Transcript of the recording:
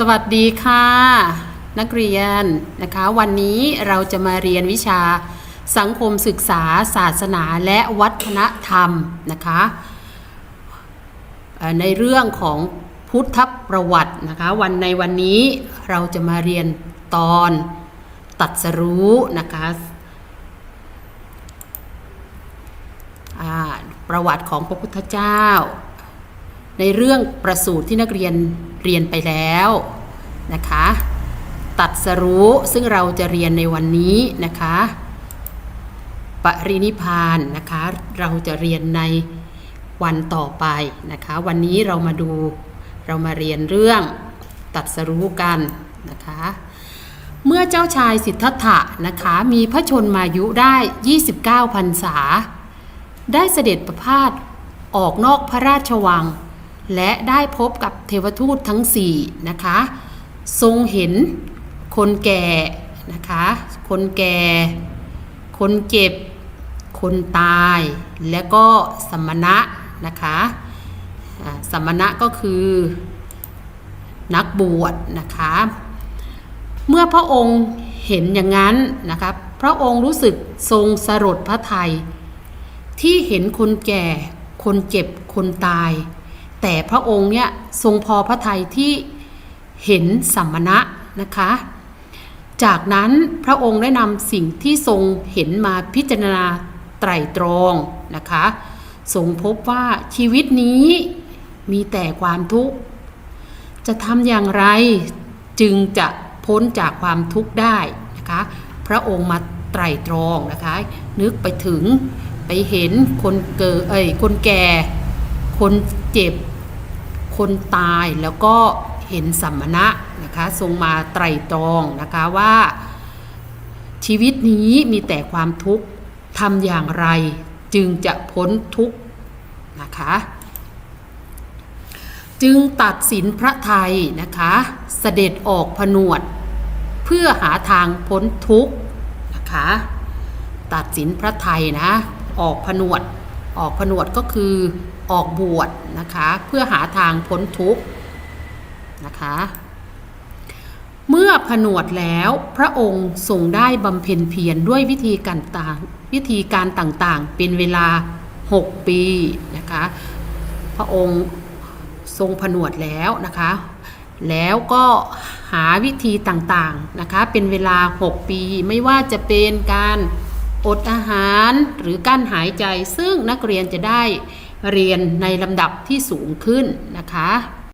สวัสดีค่ะ นักเรียนนะคะ วันนี้เราจะมาเรียนวิชาสังคมศึกษา ศาสนาและวัฒนธรรมนะคะในเรื่องของพุทธประวัตินะคะวันในวันนี้เราจะมาเรียนตอนตัดสรู้นะคะประวัติของพระพุทธเจ้า ในเรื่องประสูติที่นักเรียนเรียนไปแล้วนะคะ ตัดสรู้ซึ่งเราจะเรียนในวันนี้นะคะปรินิพพานนะคะเราจะเรียนในวันต่อไปนะคะ วันนี้เรามาดูเรามาเรียนเรื่องตัดสรู้กันนะคะ เมื่อเจ้าชายสิทธัตถะนะคะมีพระชนมายุได้ 29พรรษา ได้เสด็จประพาสออกนอกพระราชวัง และได้พบกับเทวทูตทั้งสี่นะคะทรงเห็นคนแก่นะคะ คนแก่ คนเจ็บ คนตาย และก็สมณะนะคะสมณะก็คือนักบวชนะคะ เมื่อพระองค์เห็นอย่างนั้นนะคะพระองค์รู้สึกทรงสรดพระทัยที่เห็นคนแก่ คนเจ็บ คนตาย แต่พระองค์เนี่ยทรงพอพระทัยที่เห็นสัมมณะนะคะ จากนั้นพระองค์ได้นำสิ่งที่ทรงเห็นมาพิจารณาไตรตรองนะคะทรงพบว่าชีวิตนี้มีแต่ความทุกข์ จะทำอย่างไรจึงจะพ้นจากความทุกข์ได้นะคะพระองค์มาไตรตรองนะคะ นึกไปถึงไปเห็นคนเกิดเอ้ยคนแก่ คนเจ็บ คนตายแล้วก็เห็นสัมมณะนะคะทรงมาไตรตรองนะคะว่า ชีวิตนี้มีแต่ความทุกข์ทำอย่างไรจึงจะพ้นทุกข์นะคะจึงตัดสินพระไทยนะคะเสด็จออกผนวด เพื่อหาทางพ้นทุกข์นะคะตัดสินพระไทยนะออกผนวด ออกผนวดก็คือออกบวชนะคะ เพื่อหาทางพ้นทุกข์นะคะ เมื่อผนวดแล้วพระองค์ทรงได้บำเพ็ญเพียรด้วยวิธีการต่างวิธีการต่างๆ เป็นเวลา 6 ปีนะคะ พระองค์ทรงผนวดแล้วนะคะ แล้วก็หาวิธีต่างๆนะคะ เป็นเวลา 6 ปีไม่ว่าจะเป็นการ อดอาหารหรือกั้นหายใจซึ่งนักเรียนจะได้เรียนในลำดับที่สูงขึ้นนะคะ